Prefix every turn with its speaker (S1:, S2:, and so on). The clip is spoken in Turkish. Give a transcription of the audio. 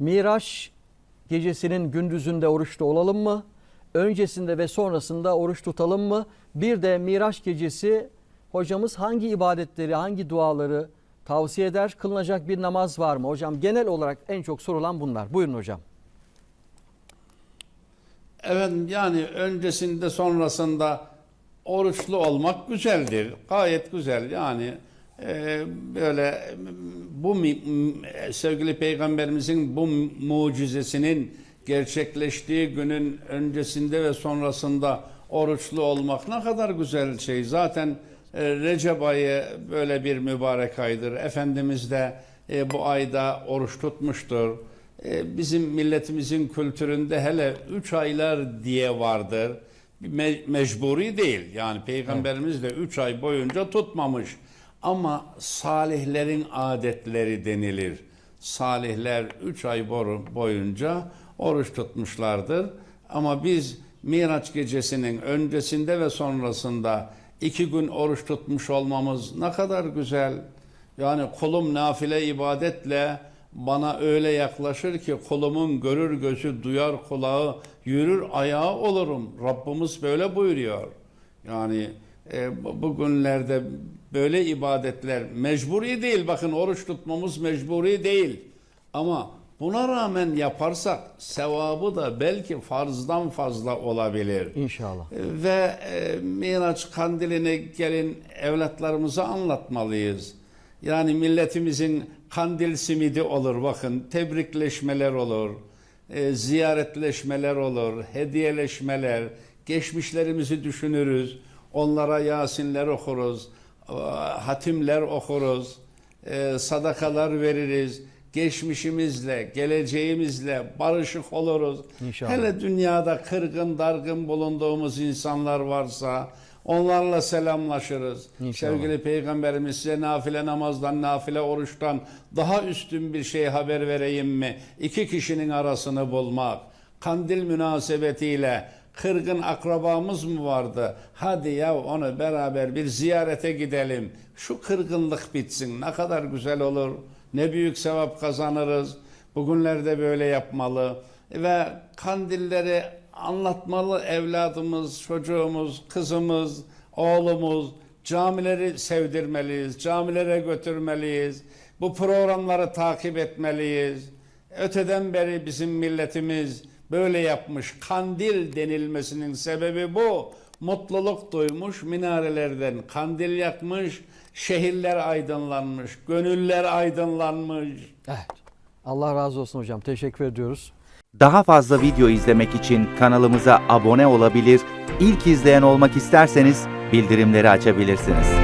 S1: Miraç gecesinin gündüzünde oruçta olalım mı? Öncesinde ve sonrasında oruç tutalım mı? Bir de Miraç gecesi hocamız hangi ibadetleri, hangi duaları tavsiye eder? Kılınacak bir namaz var mı? Hocam genel olarak en çok sorulan bunlar. Buyurun hocam.
S2: Evet yani öncesinde sonrasında oruçlu olmak güzeldir. Gayet güzel yani böyle bu sevgili peygamberimizin bu mucizesinin gerçekleştiği günün öncesinde ve sonrasında oruçlu olmak ne kadar güzel şey. Zaten e, Recep ayı böyle bir mübarek aydır. Efendimiz de e, bu ayda oruç tutmuştur. E, bizim milletimizin kültüründe hele üç aylar diye vardır. Me- mecburi değil. Yani peygamberimiz de üç ay boyunca tutmamış. Ama salihlerin adetleri denilir. Salihler üç ay boyunca oruç tutmuşlardır. Ama biz Miraç gecesinin öncesinde ve sonrasında iki gün oruç tutmuş olmamız ne kadar güzel. Yani kulum nafile ibadetle bana öyle yaklaşır ki kulumun görür gözü, duyar kulağı, yürür ayağı olurum. Rabbimiz böyle buyuruyor. Yani e, bu- bugünlerde böyle ibadetler mecburi değil. Bakın oruç tutmamız mecburi değil. Ama buna rağmen yaparsak sevabı da belki farzdan fazla olabilir.
S1: İnşallah.
S2: Ve e, Miraç kandilini gelin evlatlarımıza anlatmalıyız. Yani milletimizin kandil simidi olur bakın, tebrikleşmeler olur, e, ziyaretleşmeler olur, hediyeleşmeler, geçmişlerimizi düşünürüz, onlara Yasinler okuruz, e, hatimler okuruz, e, sadakalar veririz, geçmişimizle, geleceğimizle barışık oluruz.
S1: İnşallah.
S2: Hele dünyada kırgın dargın bulunduğumuz insanlar varsa onlarla selamlaşırız.
S1: İnşallah.
S2: Sevgili Peygamberimiz size nafile namazdan, nafile oruçtan daha üstün bir şey haber vereyim mi? İki kişinin arasını bulmak. Kandil münasebetiyle kırgın akrabamız mı vardı? Hadi ya onu beraber bir ziyarete gidelim. Şu kırgınlık bitsin. Ne kadar güzel olur. Ne büyük sevap kazanırız. Bugünlerde böyle yapmalı ve kandilleri anlatmalı evladımız, çocuğumuz, kızımız, oğlumuz. Camileri sevdirmeliyiz, camilere götürmeliyiz. Bu programları takip etmeliyiz. Öteden beri bizim milletimiz böyle yapmış. Kandil denilmesinin sebebi bu. Mutluluk duymuş, minarelerden kandil yakmış, şehirler aydınlanmış, gönüller aydınlanmış.
S1: Evet. Allah razı olsun hocam. Teşekkür ediyoruz.
S3: Daha fazla video izlemek için kanalımıza abone olabilir, ilk izleyen olmak isterseniz bildirimleri açabilirsiniz.